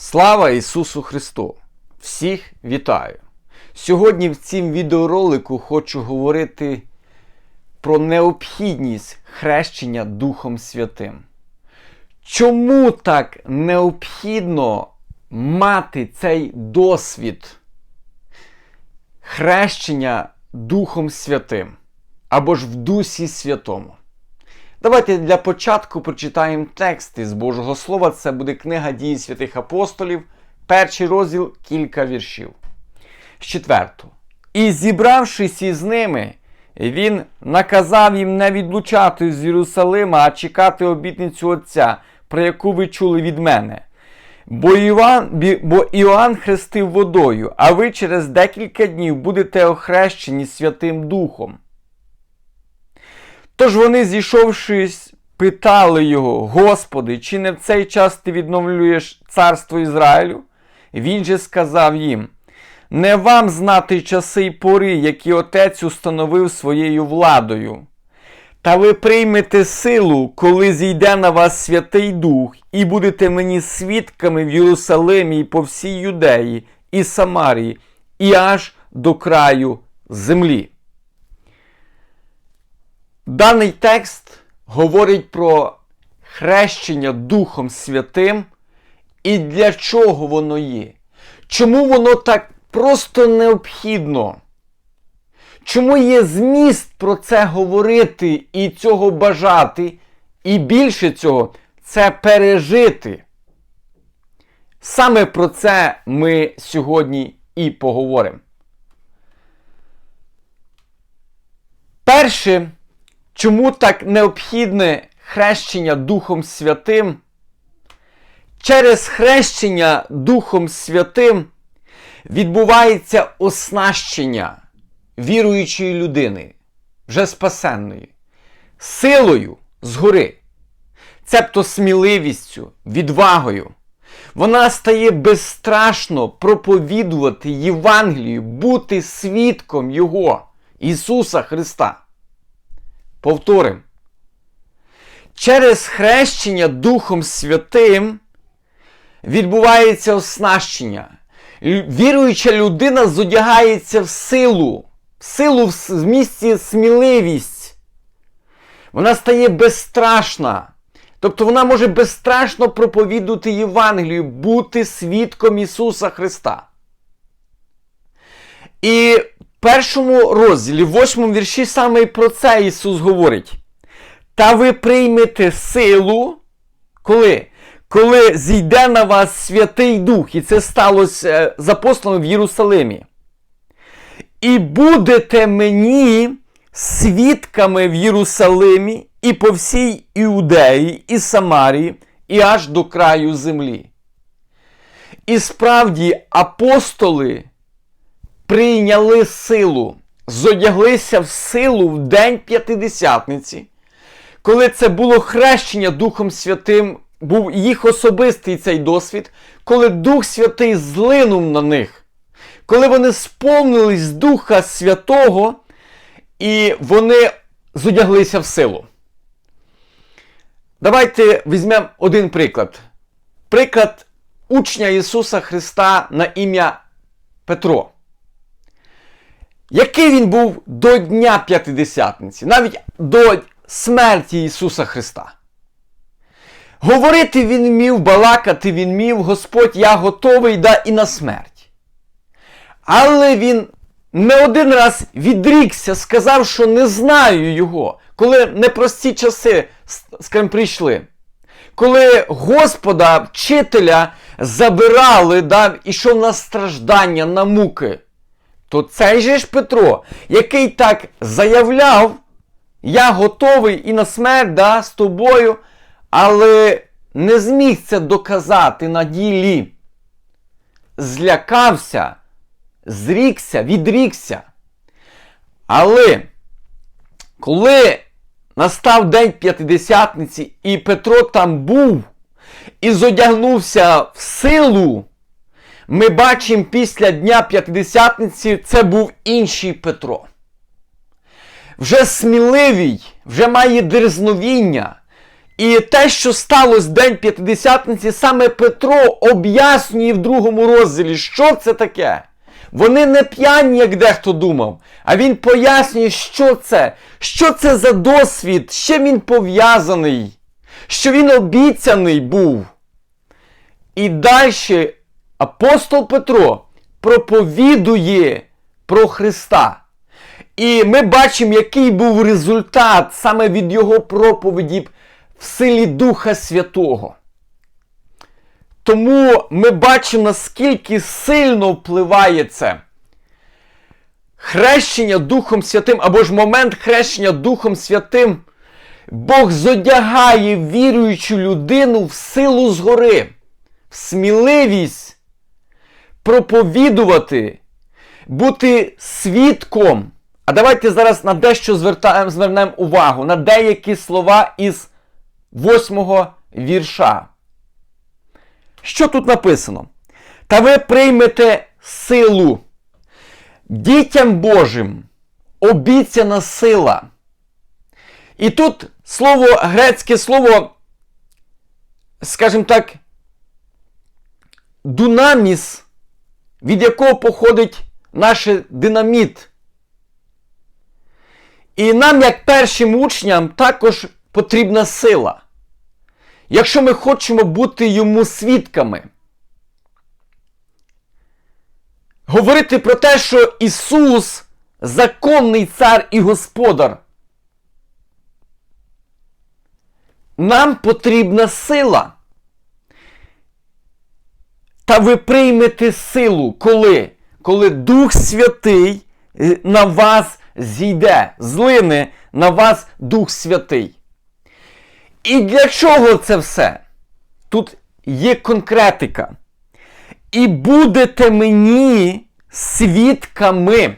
Слава Ісусу Христу! Всіх вітаю! Сьогодні в цім відеоролику хочу говорити про необхідність хрещення Духом Святим. Чому так необхідно мати цей досвід хрещення Духом Святим або ж в Дусі Святому? Давайте для початку прочитаємо текст із Божого Слова. Це буде книга дії святих апостолів, перший розділ, кілька віршів. З четвертого. І зібравшись із ними, він наказав їм не відлучати з Єрусалима, а чекати обітницю Отця, про яку ви чули від мене. Бо Іоанн, бо Іоанн хрестив водою, а ви через декілька днів будете охрещені Святим Духом. Тож вони, зійшовшись, питали його: Господи, чи не в цей час ти відновлюєш царство Ізраїлю? Він же сказав їм: Не вам знати часи й пори, які отець установив своєю владою. Та ви приймете силу, коли зійде на вас Святий Дух, і будете мені свідками в Єрусалимі і по всій Юдеї і Самарії, і аж до краю землі. Даний текст говорить про хрещення Духом Святим і для чого воно є. Чому воно так просто необхідно? Чому є зміст про це говорити і цього бажати, і більше цього це пережити? Саме про це ми сьогодні і поговоримо. Перше, чому так необхідне хрещення Духом Святим? Через хрещення Духом Святим відбувається оснащення віруючої людини, вже спасенної, силою згори, цебто сміливістю, відвагою. Вона стає безстрашно проповідувати Євангелію, бути свідком Його, Ісуса Христа. Повторим. Через хрещення Духом Святим відбувається оснащення. Віруюча людина зодягається в силу, в силу в місці сміливість. Вона стає безстрашна. Тобто вона може безстрашно проповідувати Євангелію, бути свідком Ісуса Христа. І першому розділі, в восьмому вірші, саме про це Ісус говорить. Та ви приймете силу, коли? Коли зійде на вас Святий Дух, і це сталося е, з апостолами в Єрусалимі. І будете мені свідками в Єрусалимі і по всій Іудеї, і Самарії, і аж до краю землі. І справді апостоли прийняли силу, зодяглися в силу в день п'ятидесятниці, коли це було хрещення Духом Святим, був їх особистий цей досвід, коли Дух Святий злинув на них, коли вони сповнились Духа Святого, і вони зодяглися в силу. Давайте візьмемо один приклад. Приклад учня Ісуса Христа на ім'я Петро. Який він був до Дня П'ятидесятниці, навіть до смерті Ісуса Христа. Говорити він вмів, балакати він вмів, Господь, я готовий да і на смерть. Але він не один раз відрікся, сказав, що не знаю його, коли непрості часи скажімо, прийшли. Коли Господа, вчителя забирали, да, ішов на страждання, на муки, то цей же ж Петро, який так заявляв, я готовий і на смерть да, з тобою, але не зміг це доказати на ділі. Злякався, зрікся, відрікся. Але коли настав день п'ятидесятниці, і Петро там був і зодягнувся в силу, ми бачимо після Дня П'ятидесятниці це був інший Петро. Вже сміливий, вже має дерзновіння, І те, що сталося День П'ятидесятниці, саме Петро об'яснює в другому розділі, що це таке. Вони не п'яні, як дехто думав, а він пояснює, що це, що це за досвід, з чим він пов'язаний, що він обіцяний був. І далі апостол Петро проповідує про Христа. І ми бачимо, який був результат саме від його проповіді в силі Духа Святого. Тому ми бачимо, наскільки сильно впливає це. Хрещення Духом Святим або ж момент хрещення Духом Святим. Бог зодягає віруючу людину в силу згори, в сміливість проповідувати, бути свідком. А давайте зараз на дещо звертаємо, звернемо увагу, на деякі слова із восьмого вірша. Що тут написано? Та ви приймете силу. Дітям Божим обіцяна сила. І тут слово грецьке слово, скажімо так, дунаміс, від якого походить наш динаміт. І нам, як першим учням, також потрібна сила. Якщо ми хочемо бути йому свідками, говорити про те, що Ісус законний цар і господар. Нам потрібна сила. Та ви приймете силу, коли? Коли Дух Святий е, на вас зійде, злине на вас Дух Святий. І для чого це все? Тут є конкретика. І будете мені свідками,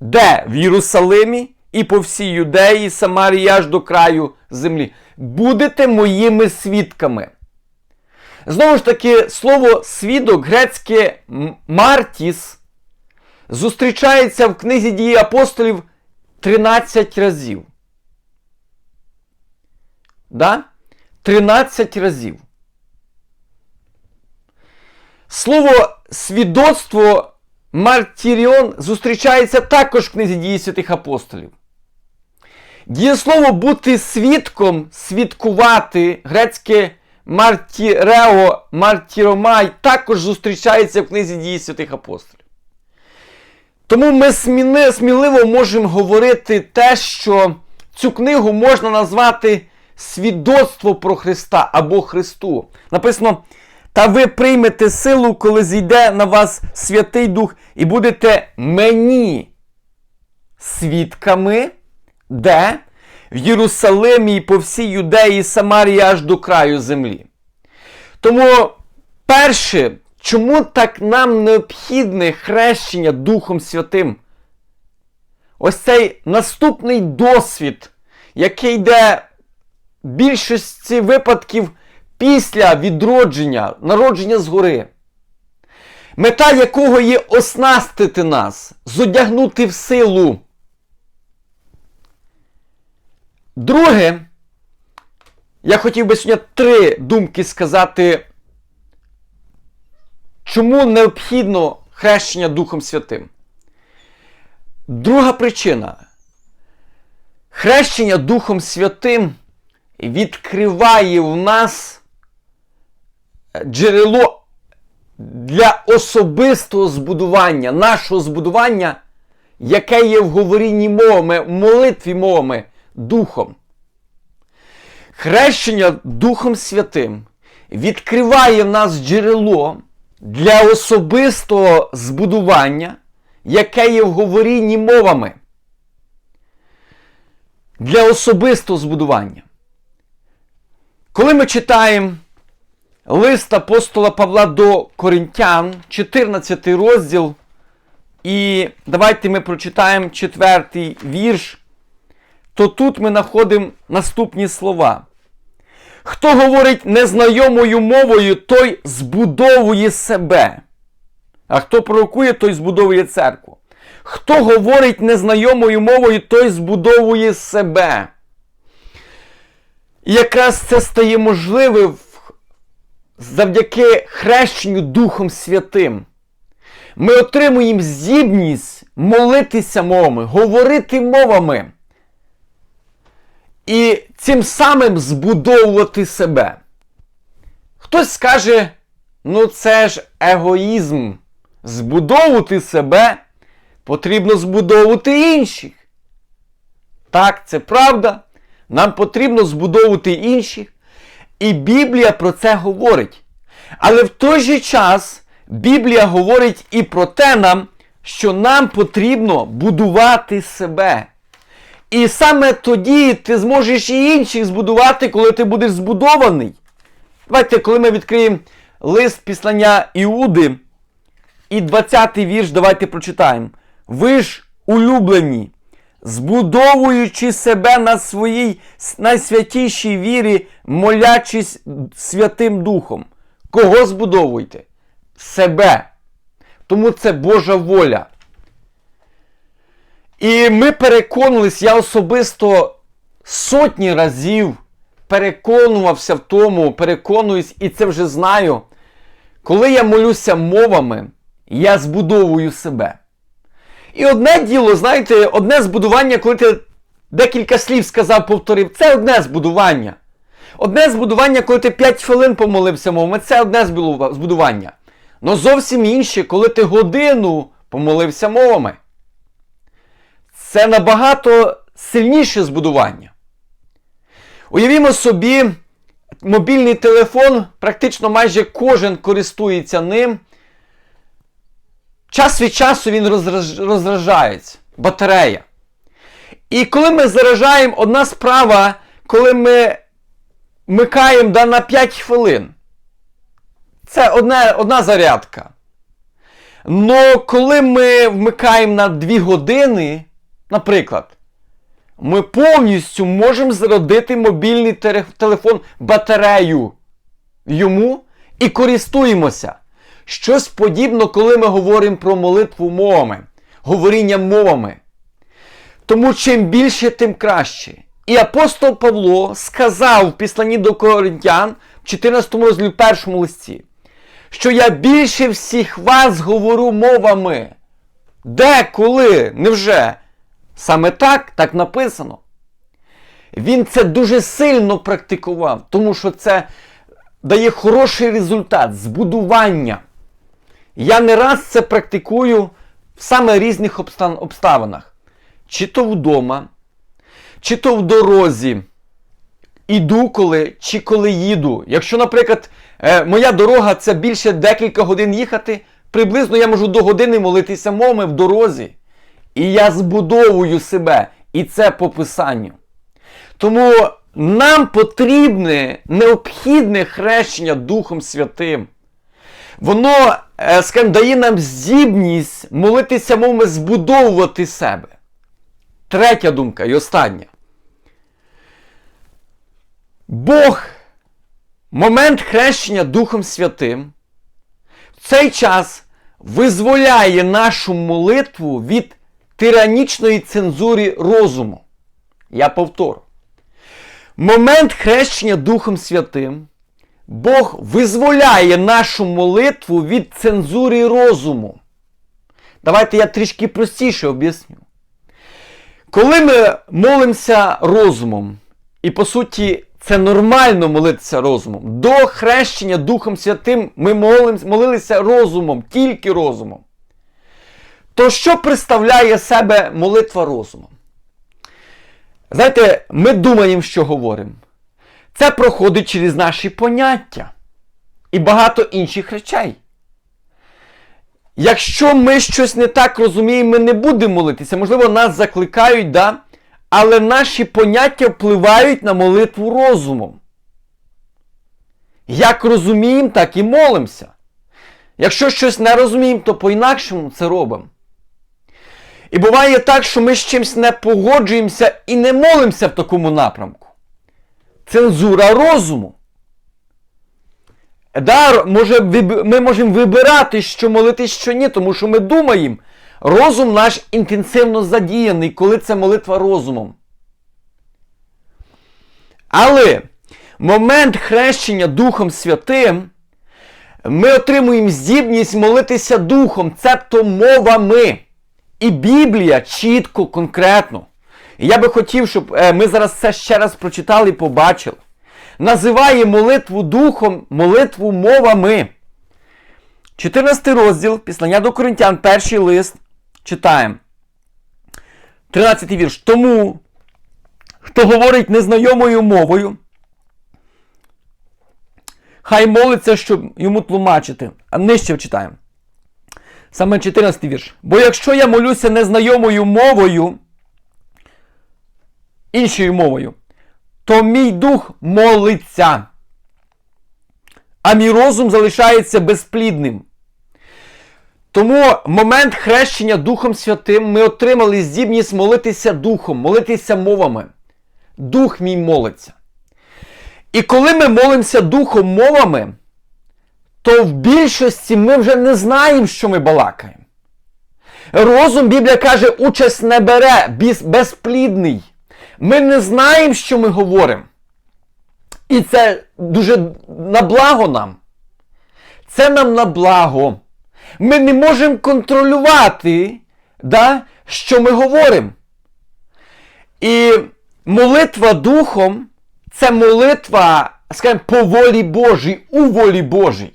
де в Єрусалимі і по всій Юдеї, Самарії аж до краю землі. Будете моїми свідками. Знову ж таки, слово свідок грецьке Мартіс зустрічається в книзі дії апостолів 13 разів. Да? 13 разів. Слово свідоцтво Мартіріон зустрічається також в книзі дії святих апостолів. Дієслово бути свідком, свідкувати, грецьке мартірео, мартіромай також зустрічається в книзі дії святих апостолів. Тому ми сміливо можемо говорити те, що цю книгу можна назвати свідоцтво про Христа або Христу. Написано, та ви приймете силу, коли зійде на вас Святий Дух, і будете мені свідками, де? В Єрусалимі і по всій Юдеї, Самарії аж до краю землі. Тому, перше, чому так нам необхідне хрещення Духом Святим? Ось цей наступний досвід, який йде в більшості випадків після відродження, народження згори, мета якого є оснастити нас, зодягнути в силу. Друге, я хотів би сьогодні три думки сказати, чому необхідно хрещення Духом Святим. Друга причина. Хрещення Духом Святим відкриває в нас джерело для особистого збудування, нашого збудування, яке є в говорінні мовами, в молитві мовами Духом. Хрещення Духом Святим відкриває в нас джерело для особистого збудування, яке є в говорінні мовами. Для особистого збудування. Коли ми читаємо лист апостола Павла до Коринтян, 14 розділ, і давайте ми прочитаємо четвертий вірш, то тут ми знаходимо наступні слова. Хто говорить незнайомою мовою, той збудовує себе. А хто пророкує, той збудовує церкву. Хто говорить незнайомою мовою, той збудовує себе. І якраз це стає можливим завдяки хрещенню Духом Святим. Ми отримуємо здібність молитися мовами, говорити мовами. І цим самим збудовувати себе. Хтось скаже, ну це ж егоїзм. Збудовувати себе потрібно збудовувати інших. Так, це правда. Нам потрібно збудовувати інших. І Біблія про це говорить. Але в той же час Біблія говорить і про те нам, що нам потрібно будувати себе. І саме тоді ти зможеш і інших збудувати, коли ти будеш збудований. Давайте, коли ми відкриємо лист післання Іуди, і 20-й вірш, давайте прочитаємо. Ви ж улюблені, збудовуючи себе на своїй найсвятішій вірі, молячись Святим Духом. Кого збудовуйте? Себе. Тому це Божа воля. І ми переконались, я особисто сотні разів переконувався в тому, переконуюсь, і це вже знаю. Коли я молюся мовами, я збудовую себе. І одне діло, знаєте, одне збудування, коли ти декілька слів сказав, повторив, це одне збудування. Одне збудування, коли ти 5 хвилин помолився мовами, це одне збудування. Но зовсім інше, коли ти годину помолився мовами. Це набагато сильніше збудування. Уявімо собі, мобільний телефон, практично майже кожен користується ним. Час від часу він розражається, батарея. І коли ми заражаємо, одна справа, коли ми вмикаємо да, на 5 хвилин. Це одна, одна зарядка. Но коли ми вмикаємо на 2 години, наприклад, ми повністю можемо зародити мобільний телефон батарею йому і користуємося. Щось подібне, коли ми говоримо про молитву мовами, говоріння мовами. Тому чим більше, тим краще. І апостол Павло сказав в післанні до Коринтян в 14 розділі першому листі, що я більше всіх вас говорю мовами. Де, коли? Невже? Саме так, так написано. Він це дуже сильно практикував, тому що це дає хороший результат збудування. Я не раз це практикую в саме різних обставинах. Чи то вдома, чи то в дорозі. Іду коли, чи коли їду. Якщо, наприклад, е, моя дорога це більше декілька годин їхати, приблизно я можу до години молитися мовами в дорозі. І я збудовую себе. І це по писанню. Тому нам потрібне необхідне хрещення Духом Святим. Воно, е, скажімо, дає нам здібність молитися мовами збудовувати себе. Третя думка і остання. Бог, момент хрещення Духом Святим, в цей час визволяє нашу молитву від тиранічної цензури розуму. Я повторю. Момент хрещення Духом Святим, Бог визволяє нашу молитву від цензури розуму. Давайте я трішки простіше об'ясню. Коли ми молимося розумом, і по суті, це нормально молитися розумом, до хрещення Духом Святим ми молилися розумом, тільки розумом. То що представляє себе молитва розумом? Знаєте, ми думаємо, що говоримо. Це проходить через наші поняття і багато інших речей. Якщо ми щось не так розуміємо, ми не будемо молитися. Можливо, нас закликають, да? але наші поняття впливають на молитву розумом. Як розуміємо, так і молимося. Якщо щось не розуміємо, то по-інакшому це робимо. І буває так, що ми з чимось не погоджуємося і не молимося в такому напрямку. Цензура розуму. Да, може, Ми можемо вибирати, що молитись, що ні, тому що ми думаємо, розум наш інтенсивно задіяний, коли це молитва розумом. Але момент хрещення Духом Святим ми отримуємо здібність молитися Духом, цебто мовами. І Біблія чітко, конкретно. І я би хотів, щоб е, ми зараз це ще раз прочитали і побачили. Називає молитву Духом, молитву мовами. 14 розділ, післання до Коринтян, перший лист. Читаємо. 13 вірш. Тому, хто говорить незнайомою мовою, хай молиться, щоб йому тлумачити. А нижче читаємо. Саме 14 вірш. Бо якщо я молюся незнайомою мовою, іншою мовою, то мій дух молиться, а мій розум залишається безплідним. Тому момент хрещення Духом Святим ми отримали здібність молитися Духом, молитися мовами. Дух мій молиться. І коли ми молимося Духом мовами, то в більшості ми вже не знаємо, що ми балакаємо. Розум, Біблія каже, участь не бере, безплідний. Ми не знаємо, що ми говоримо. І це дуже на благо нам. Це нам на благо. Ми не можемо контролювати, да, що ми говоримо. І молитва Духом це молитва, скажімо, по волі Божій, у волі Божій.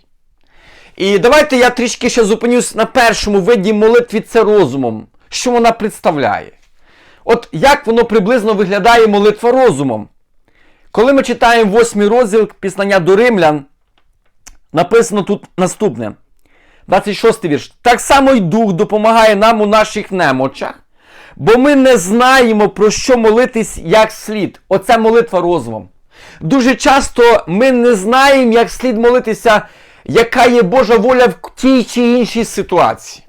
І давайте я трішки ще зупинюсь на першому виді молитві це розумом, що вона представляє. От як воно приблизно виглядає молитва розумом. Коли ми читаємо восьмий розділ пізнання до римлян, написано тут наступне. 26 вірш. Так само й Дух допомагає нам у наших немочах, бо ми не знаємо, про що молитись як слід. Оце молитва розумом. Дуже часто ми не знаємо, як слід молитися, яка є Божа воля в тій чи іншій ситуації.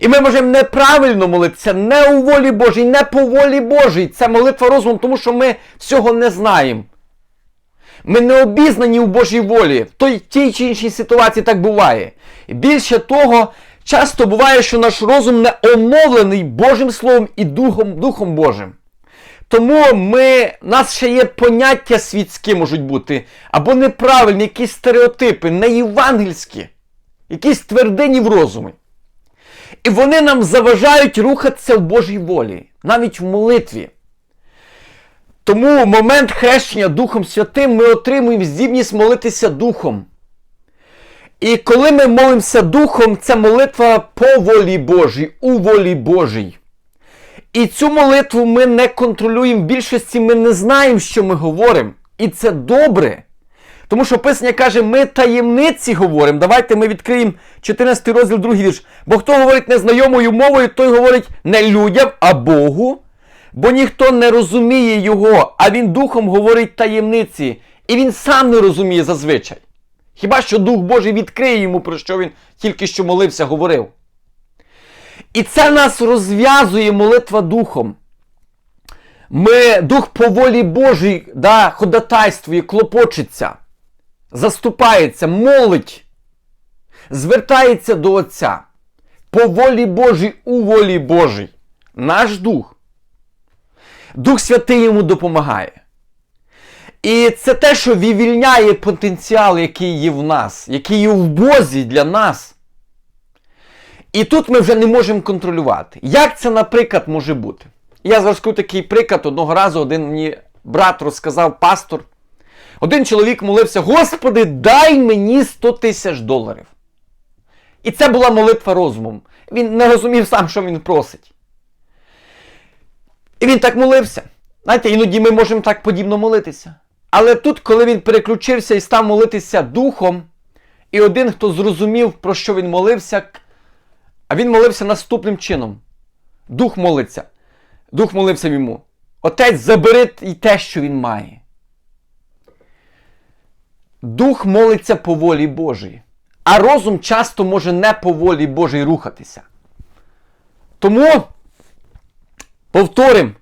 І ми можемо неправильно молитися, не у волі Божій, не по волі Божій. Це молитва розумом, тому що ми всього не знаємо. Ми не обізнані у Божій волі. В тій чи іншій ситуації так буває. І більше того, часто буває, що наш розум не оновлений Божим Словом і Духом, Духом Божим. Тому ми, нас ще є поняття світські можуть бути, або неправильні, якісь стереотипи, не євангельські, якісь твердині в розумі. І вони нам заважають рухатися в Божій волі, навіть в молитві. Тому момент хрещення Духом Святим ми отримуємо здібність молитися Духом. І коли ми молимося Духом, це молитва по волі Божій, у волі Божій. І цю молитву ми не контролюємо. В більшості ми не знаємо, що ми говоримо. І це добре. Тому що Писання каже, ми таємниці говоримо. Давайте ми відкриємо 14 розділ, другий вірш. Бо хто говорить незнайомою мовою, той говорить не людям, а Богу. Бо ніхто не розуміє його, а він духом говорить таємниці. І він сам не розуміє зазвичай. Хіба що Дух Божий відкриє йому, про що він тільки що молився, говорив. І це нас розв'язує молитва Духом. Ми, Дух по волі Божій да, ходатайствує, клопочеться, заступається, молить, звертається до Отця. По волі Божій, у волі Божій. Наш Дух. Дух Святий йому допомагає. І це те, що вивільняє потенціал, який є в нас, який є в Бозі для нас. І тут ми вже не можемо контролювати. Як це, наприклад, може бути? Я зараз скажу такий приклад. Одного разу один мені брат розказав пастор. Один чоловік молився: Господи, дай мені 100 тисяч доларів. І це була молитва розумом. Він не розумів сам, що він просить. І він так молився. Знаєте, іноді ми можемо так подібно молитися. Але тут, коли він переключився і став молитися духом, і один, хто зрозумів, про що він молився, а він молився наступним чином. Дух молиться. Дух молився йому. Отець забери і те, що він має. Дух молиться по волі Божій. А розум часто може не по волі Божій рухатися. Тому повторим,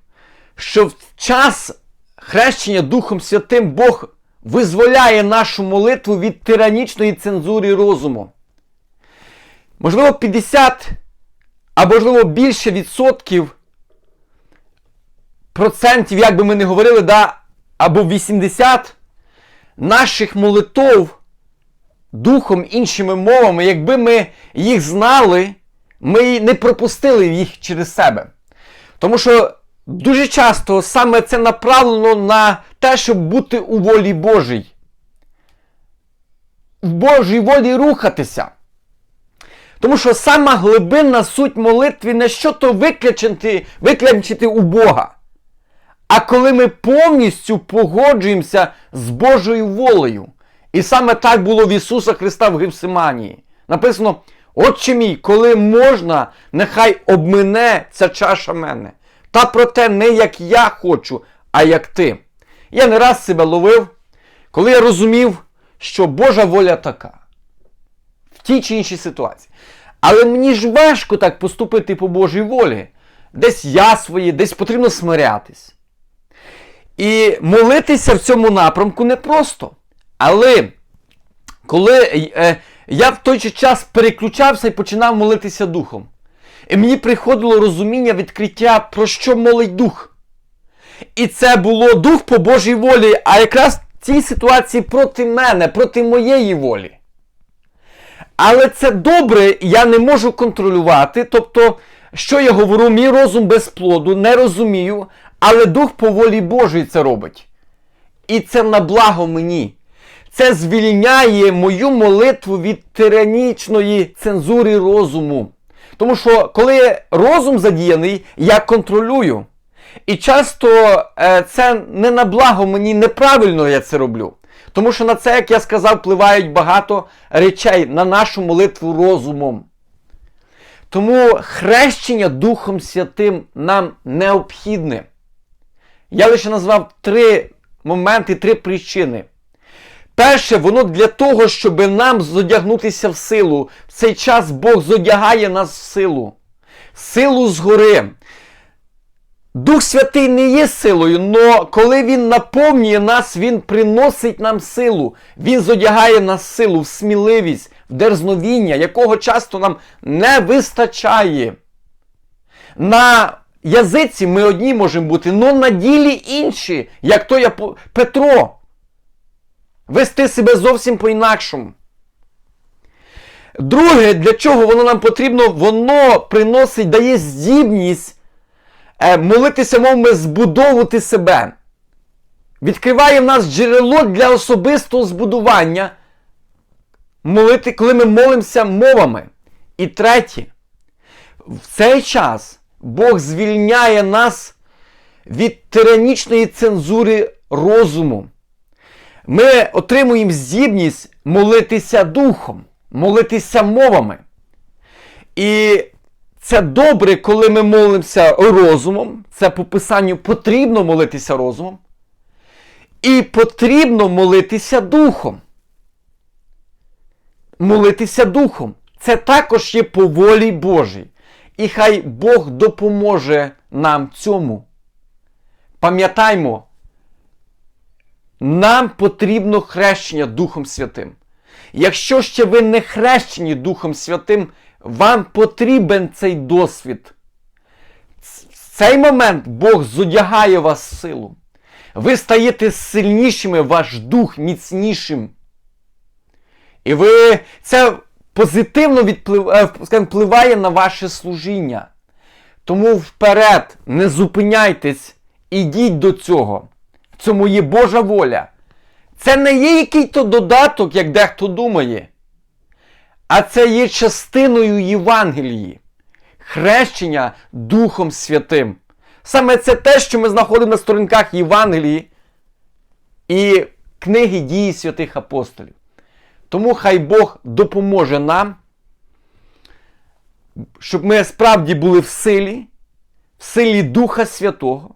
що в час хрещення Духом Святим Бог визволяє нашу молитву від тиранічної цензури розуму. Можливо, 50 а можливо більше відсотків процентів, як би ми не говорили, да, або 80, наших молитов духом іншими мовами, якби ми їх знали, ми не пропустили їх через себе. Тому що дуже часто саме це направлено на те, щоб бути у волі Божій. В Божій волі рухатися. Тому що сама глибинна суть молитви не що то виключити, виключити у Бога. А коли ми повністю погоджуємося з Божою волею. І саме так було в Ісуса Христа в Гевсиманії. Написано: Отче мій, коли можна, нехай обмине ця чаша мене. Та проте не як я хочу, а як ти. Я не раз себе ловив, коли я розумів, що Божа воля така в тій чи іншій ситуації. Але мені ж важко так поступити по Божій волі. Десь я своє, десь потрібно смирятись. І молитися в цьому напрямку непросто. Але коли е, я в той же час переключався і починав молитися духом, і мені приходило розуміння, відкриття, про що молить дух. І це було дух по Божій волі, а якраз в цій ситуації проти мене, проти моєї волі. Але це добре, я не можу контролювати. Тобто, що я говорю, мій розум без плоду, не розумію, але дух по волі Божій це робить. І це на благо мені. Це звільняє мою молитву від тиранічної цензури розуму. Тому що, коли розум задіяний, я контролюю. І часто е, це не на благо мені неправильно я це роблю. Тому що на це, як я сказав, впливають багато речей на нашу молитву розумом. Тому хрещення Духом Святим нам необхідне. Я лише назвав три моменти, три причини. Перше, воно для того, щоб нам зодягнутися в силу. В цей час Бог зодягає нас в силу. Силу згори. Дух Святий не є силою, але коли Він наповнює нас, Він приносить нам силу. Він зодягає нас силу, в сміливість, в дерзновіння, якого часто нам не вистачає. На язиці ми одні можемо бути, але на ділі інші, як то я Петро. Вести себе зовсім по-інакшому. Друге, для чого воно нам потрібно, воно приносить, дає здібність молитися, мовами, збудовувати себе. Відкриває в нас джерело для особистого збудування, молити, коли ми молимося мовами. І третє, в цей час Бог звільняє нас від тиранічної цензури розуму ми отримуємо здібність молитися духом, молитися мовами. І це добре, коли ми молимося розумом. Це по писанню потрібно молитися розумом. І потрібно молитися духом. Молитися духом. Це також є по волі Божій. І хай Бог допоможе нам цьому. Пам'ятаймо, нам потрібно хрещення Духом Святим. Якщо ще ви не хрещені Духом Святим, вам потрібен цей досвід. В цей момент Бог зодягає вас в силу. Ви стаєте сильнішими, ваш дух міцнішим. І ви це позитивно е, впливає на ваше служіння. Тому вперед, не зупиняйтесь, ідіть до цього цьому є Божа воля. Це не є який-то додаток, як дехто думає. А це є частиною Євангелії, хрещення Духом Святим. Саме це те, що ми знаходимо на сторінках Євангелії і книги дії святих апостолів. Тому хай Бог допоможе нам, щоб ми справді були в силі, в силі Духа Святого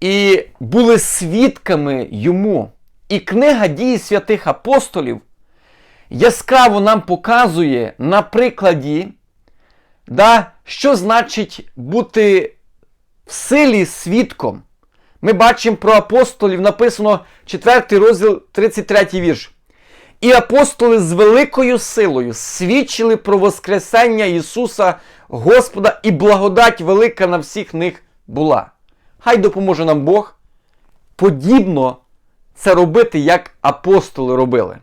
і були свідками йому. І книга дії святих апостолів яскраво нам показує на прикладі, да, що значить бути в силі свідком. Ми бачимо про апостолів, написано 4 розділ 33 вірш. І апостоли з великою силою свідчили про Воскресення Ісуса Господа, і благодать велика на всіх них була. Хай допоможе нам Бог подібно це робити, як апостоли робили.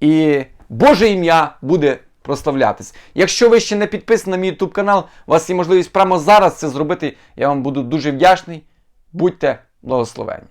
І Боже ім'я буде прославлятись. Якщо ви ще не підписані на мій YouTube канал, у вас є можливість прямо зараз це зробити. Я вам буду дуже вдячний. Будьте благословені.